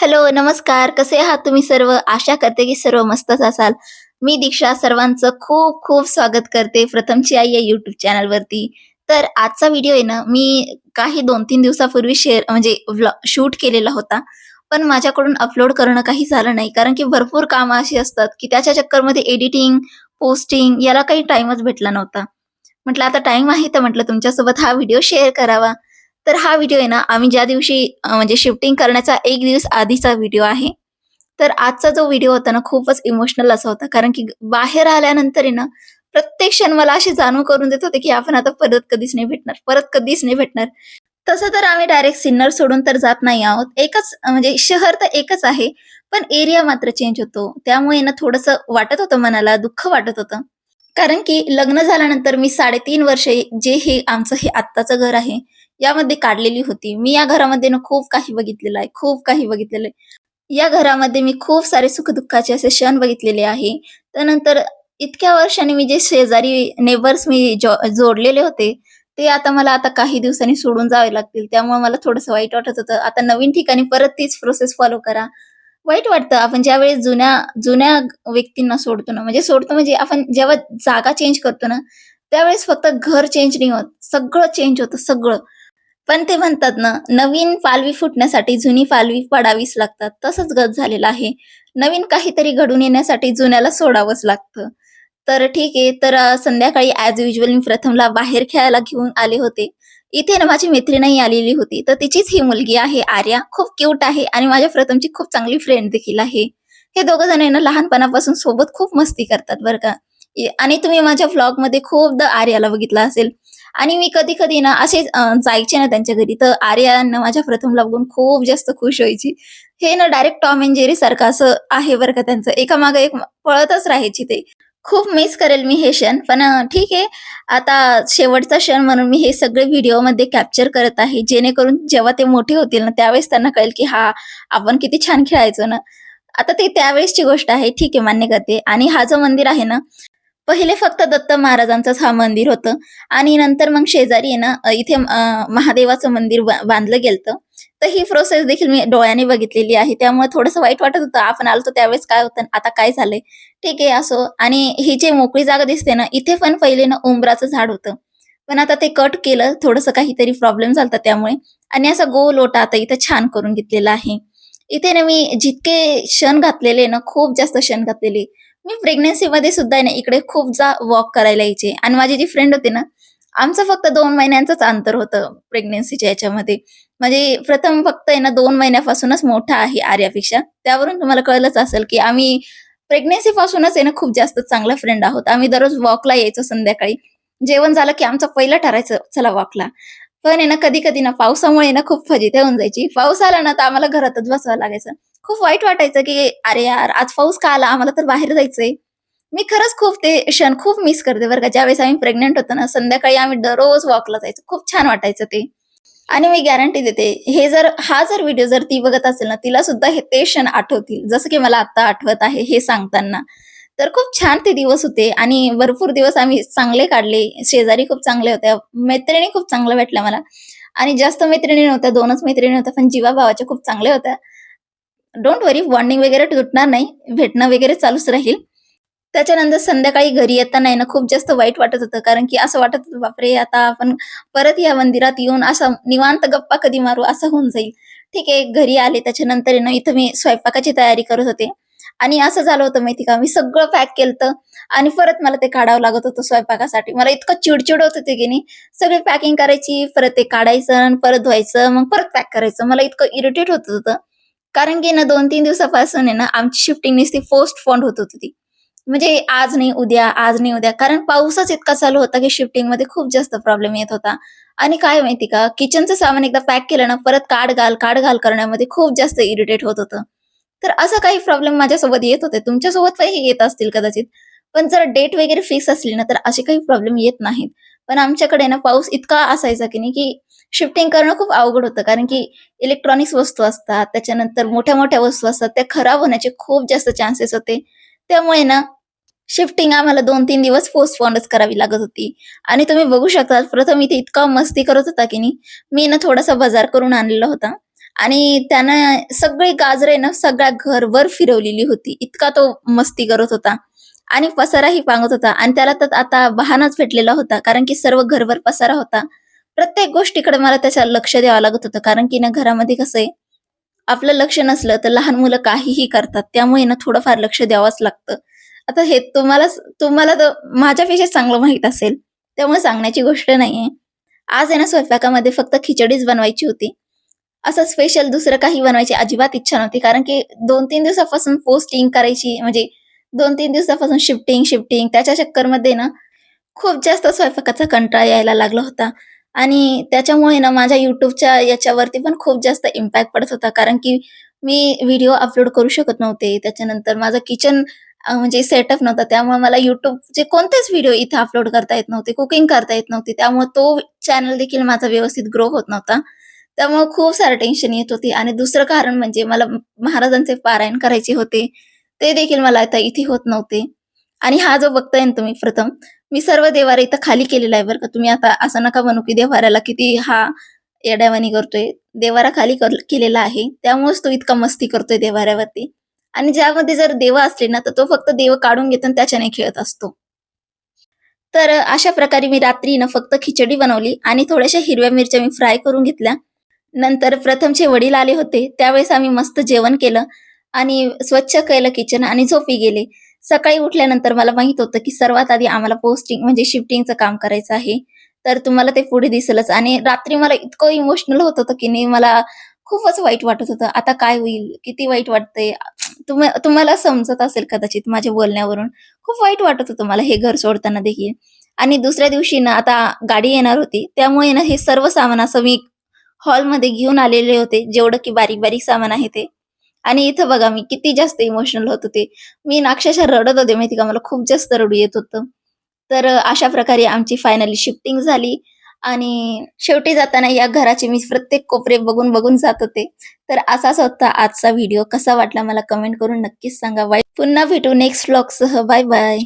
Hello, नमस्कार. कसे आहात तुम्ही सर्व? आशा करते की सर्व मस्तच असाल. मी दीक्षा सर्वांचं खूप खूप स्वागत करते प्रथमची आई या युट्यूब चॅनलवरती. तर आजचा व्हिडिओ आहे ना, मी काही 2-3 दिवसापूर्वी शेअर म्हणजे शूट केलेला होता. पण माझ्याकडून अपलोड करणं काही झालं नाही. कारण की भरपूर कामं अशी असतात, की त्याच्या चक्करमध्ये एडिटिंग, पोस्टिंग याला काही टाईमच भेटला नव्हता. म्हटलं आता टाईम आहे तर म्हटलं तुमच्यासोबत हा व्हिडिओ शेअर करावा. तर हा व्हिडिओ आहे ना, आम्ही ज्या दिवशी म्हणजे शिफ्टिंग करण्याचा एक दिवस आधीचा व्हिडिओ आहे. तर आजचा जो व्हिडिओ होता ना, खूपच इमोशनल असा होता. कारण की बाहेर आल्यानंतर आहे ना, प्रत्येक क्षण मला अशी जाणीव करून देत होते, की आपण आता परत कधीच नाही भेटणार, परत कधीच नाही भेटणार. तसं तर आम्ही डायरेक्ट सिन्नर सोडून तर जात नाही आहोत. एकच म्हणजे शहर तर एकच आहे, पण एरिया मात्र चेंज होतो. त्यामुळे ना थोडंसं वाटत होतं मनाला, दुःख वाटत होतं. कारण की लग्न झाल्यानंतर मी 3.5 वर्षे जे हे आमचं हे आत्ताचं घर आहे, यामध्ये काढलेली होती. मी या घरामध्ये ना खूप काही बघितलेलं आहे, खूप काही बघितलेलं आहे. या घरामध्ये मी खूप सारे सुखदुःखाचे असे क्षण बघितलेले आहे. त्यानंतर इतक्या वर्षांनी मी जे शेजारी नेबर्स मी जोडलेले होते, ते आता मला आता काही दिवसांनी सोडून जावे लागतील. त्यामुळे मला थोडंसं वाईट वाटत होतं. आता नवीन ठिकाणी परत तीच प्रोसेस फॉलो करा. वाईट वाटतं आपण ज्यावेळेस जुन्या जुन्या व्यक्तींना सोडतो ना, म्हणजे सोडतो म्हणजे आपण जेव्हा जागा चेंज करतो ना, त्यावेळेस फक्त घर चेंज नाही होत, सगळं चेंज होतं, सगळं. पण ते म्हणतात ना, नवीन पालवी फुटण्यासाठी जुनी पालवी पडावीच लागतात. तसंच गत झालेलं आहे. नवीन काहीतरी घडून येण्यासाठी जुन्याला सोडावंच लागतं. तर ठीक आहे. तर संध्याकाळी ॲज युजल मी प्रथमला बाहेर खेळायला घेऊन आले होते. इथे ना माझी मैत्रीणही आलेली होती. तर तिचीच ही मुलगी आहे आर्या. खूप क्यूट आहे आणि माझ्या प्रथमची खूप चांगली फ्रेंड देखील आहे. हे दोघं जण ना लहानपणापासून सोबत खूप मस्ती करतात बरं का. आणि तुम्ही माझ्या व्लॉगमध्ये खूपदा आर्याला बघितलं असेल. आणि मी कधी-कधी ना असे जायचे ना त्यांच्या घरी, तर आर्यांना माझ्या प्रथमला बघून खूप जास्त खुश व्हायची. हे ना डायरेक्ट टॉम अँड जेरी सारखं असं आहे बरं का त्यांचं. एकामागे एक पळतच राहायची ते. खूप मिस करेल मी हे क्षण. पण ठीक आहे. आता शेवटचा क्षण म्हणून मी हे सगळे व्हिडिओमध्ये कॅप्चर करत आहे. जेणेकरून जेव्हा ते मोठे होतील ना, त्यावेळेस त्यांना कळेल की हा आपण किती छान खेळायचो ना. आता ते त्यावेळेसची गोष्ट आहे. ठीक आहे, मान्य करते. आणि हा जो मंदिर आहे ना, पहिले फक्त दत्त महाराजांचंच हा मंदिर होतं आणि नंतर मग शेजारी आहे ना, इथे महादेवाचं मंदिर बांधलं गेलतं. तर ही प्रोसेस देखील मी डोळ्याने बघितलेली आहे. त्यामुळे थोडंसं वाईट वाटत होतं. आपण आलो त्यावेळेस काय होतं, आता काय झालंय? ठीक आहे, असो. आणि ही जी मोकळी जागा दिसते ना, इथे पण पहिले ना उंबराचं झाड होतं. पण आता ते कट केलं. थोडंसं काहीतरी प्रॉब्लेम झालता त्यामुळे आणि असा गोल ओटा आता इथं छान करून घेतलेला आहे. इथे ना मी जितके क्षण घातलेले ना, खूप जास्त क्षण घातलेले. मी प्रेग्नन्सीमध्ये सुद्धा ना, इकडे खूप जा वॉक करायला यायचे आणि माझी जी फ्रेंड होती ना, आमचं फक्त दोन महिन्यांचंच अंतर होतं प्रेग्नन्सीच्या याच्यामध्ये. म्हणजे प्रथम फक्त आहे ना दोन महिन्यापासूनच मोठा आहे आर्यापेक्षा. त्यावरून तुम्हाला कळलंच असेल, की आम्ही प्रेग्नन्सीपासूनच आहे ना खूप जास्त चांगला फ्रेंड आहोत. आम्ही दररोज वॉकला यायचो संध्याकाळी. जेवण झालं की आमचं पहिलं ठरायचं, चला वॉकला. पण आहे ना कधी-कधी ना पावसामुळे ना खूप फजिती होऊन जायची. पाऊस आला ना, तर आम्हाला घरातच बसावं लागायचं. खूप वाईट वाटायचं, की "अरे यार, आज पाऊस का आला? आम्हाला तर बाहेर जायचंय." मी खरंच खूप ते क्षण खूप मिस करते बरं का. ज्यावेळेस आम्ही प्रेग्नंट होतो ना, संध्याकाळी आम्ही दररोज वॉकला जायचो. खूप छान वाटायचं ते. आणि मी गॅरंटी देते, हे जर हा जर व्हिडिओ जर ती बघत असेल ना, तिला सुद्धा हे ते क्षण आठवतील. जसं की मला आता आठवत आहे हे सांगताना. तर खूप छान ते दिवस होते आणि भरपूर दिवस आम्ही चांगले काढले. शेजारी खूप चांगल्या होत्या. मैत्रिणी खूप चांगल्या भेटल्या मला आणि जास्त मैत्रिणी नव्हत्या. दोनच मैत्रिणी होत्या, पण जीवाभावाच्या खूप चांगल्या होत्या. डोंट वरी वॉर्निंग वगैरे तुटणार नाही. भेटणं वगैरे चालूच राहील. त्याच्यानंतर संध्याकाळी घरी येताना आहे ना, खूप जास्त वाईट वाटत होतं. कारण की असं वाटत होतं, बापरे! आता आपण परत या मंदिरात येऊन असं निवांत गप्पा कधी मारू, असं होऊन जाईल. ठीक आहे, घरी आले त्याच्यानंतर ना, इथं मी स्वयंपाकाची तयारी करत होते आणि असं झालं होतं माहिती का, मी सगळं पॅक केलं आणि परत मला ते काढावं लागत होतं स्वयंपाकासाठी. मला इतकं चिडचिड होत होते की नाही, सगळी पॅकिंग करायची, परत ते काढायचं आणि परत धुवायचं, मग परत पॅक करायचं. मला इतकं इरिटेट होत होतं. कारण की ना 2-3 दिवसापासून आहे ना, आमची शिफ्टिंग नुसती फोंड होत होती ती. म्हणजे आज नाही उद्या, आज नाही उद्या. कारण पाऊसच इतका चालू होता, की शिफ्टिंगमध्ये खूप जास्त प्रॉब्लेम येत होता. आणि काय माहिती का, किचनचं सामान एकदा पॅक केलं ना, परत काढ-घाल, काढ-घाल करण्यामध्ये खूप जास्त इरिटेट होत होतं. तर असं काही प्रॉब्लेम माझ्यासोबत येत होते. तुमच्यासोबत काही येत असतील कदाचित. पण जर डेट वगैरे फिक्स असली ना, तर असे काही प्रॉब्लेम येत नाहीत. पण आमच्याकडे ना पाऊस इतका असायचा की नाही, की शिफ्टिंग करणं खूप अवघड होतं. कारण की इलेक्ट्रॉनिक्स वस्तू असतात, त्याच्यानंतर मोठ्या-मोठ्या वस्तू असतात, त्या खराब होण्याचे खूप जास्त चान्सेस होते. त्यामुळे ना शिफ्टिंग आम्हाला 2-3 दिवस पोस्टपोनच करावी लागत होती. आणि तुम्ही बघू शकता प्रथम इथे इतका मस्ती करत होता की नाही, मी ना थोडासा बाजार करून आणलेला होता आणि त्यानं सगळी गाजरे ना सगळ्या घरभर फिरवलेली होती इतका तो मस्ती करत होता आणि पसाराही पांगत होता. आणि त्याला तर आता बहानाच भेटलेला होता. कारण की सर्व घरभर पसारा होता. प्रत्येक गोष्टीकडे मला त्याच्या लक्ष द्यावं लागत होतं. कारण की ना घरामध्ये कसं आहे आपलं लक्ष नसलं तर लहान मुलं काहीही करतात. त्यामुळे ना थोडंफार लक्ष द्यावंच लागतं. आता हे तुम्हाला तुम्हाला तर माझ्यापेक्षा चांगलं माहीत असेल. त्यामुळे सांगण्याची गोष्ट नाहीये. आज आहे ना स्वयंपाकामध्ये फक्त खिचडीच बनवायची होती. असं स्पेशल दुसरं काही बनवायची अजिबात इच्छा नव्हती. कारण की दोन तीन दिवसापासून पोस्टिंग करायची. म्हणजे दोन तीन दिवसापासून शिफ्टिंग शिफ्टिंग त्याच्या चक्करमध्ये ना खूप जास्त स्वयंपाकाचा कंटाळा यायला लागला होता. आणि त्याच्यामुळे ना माझ्या युट्यूबच्या याच्यावरती पण खूप जास्त इम्पॅक्ट पडत होता. कारण की मी व्हिडिओ अपलोड करू शकत नव्हते. त्याच्यानंतर माझं किचन म्हणजे सेटअप नव्हता. त्यामुळे मला युट्यूबचे कोणतेच व्हिडिओ इथे अपलोड करता येत नव्हते. कुकिंग करता येत नव्हती. त्यामुळे तो चॅनल देखील माझा व्यवस्थित ग्रो होत नव्हता. त्यामुळे खूप सारं टेन्शन येत होती. आणि दुसरं कारण म्हणजे मला महाराजांचे पारायण करायचे होते. ते देखील मला आता इथे होत नव्हते. आणि हा जो बघताय ना तुम्ही प्रथम मी सर्व देवारा इथं खाली केलेला आहे बरं का. तुम्ही आता असं नका म्हणू की देवाऱ्याला किती हा येड्यावानी करतोय. देवारा खाली कर- केलेला आहे. त्यामुळेच तो इतका मस्ती करतोय देवाऱ्यावरती. आणि ज्यामध्ये जर देव असले ना तर तो फक्त देव काढून घेतो आणि त्याच्याने खेळत असतो. तर अशा प्रकारे मी रात्री ना फक्त खिचडी बनवली आणि थोड्याशा हिरव्या मिरच्या मी फ्राय करून घेतल्या. नंतर प्रथमचे वडील आले होते. त्यावेळेस आम्ही मस्त जेवण केलं. आणि स्वच्छ केलं किचन आणि झोपी गेले. सकाळी उठल्यानंतर मला माहीत होतं की सर्वात आधी आम्हाला पोस्टिंग म्हणजे शिफ्टिंगचं काम करायचं आहे. तर तुम्हाला ते पुढे दिसलच आणि रात्री मला इतकं इमोशनल होत होतं की नाही मला खूपच वाईट वाटत होतं. आता काय होईल? किती वाईट वाटतंय? तुम तुम्हाला समजत असेल कदाचित माझ्या बोलण्यावरून. खूप वाईट वाटत होतं मला हे घर सोडताना देखील. आणि दुसऱ्या दिवशी ना आता गाडी येणार होती. त्यामुळे ना हे सर्व सामान असं मी हॉलमध्ये घेऊन आलेले होते. जेवढं की बारीक बारीक सामान आहे ते. आणि इथं बघा मी किती जास्त इमोशनल होत होते. मी अक्षरशः रडत होते माहिती का? मला खूप जास्त रडू येत होतं. तर अशा प्रकारे आमची फायनली शिफ्टिंग झाली. आणि शेवटी जाताना या घराचे मी प्रत्येक कोपरे बघून बघून जात होते. तर असाच होता आजचा व्हिडिओ कसा वाटला मला कमेंट करून नक्कीच सांगा. बाय पुन्हा भेटू नेक्स्ट व्लॉगसह बाय बाय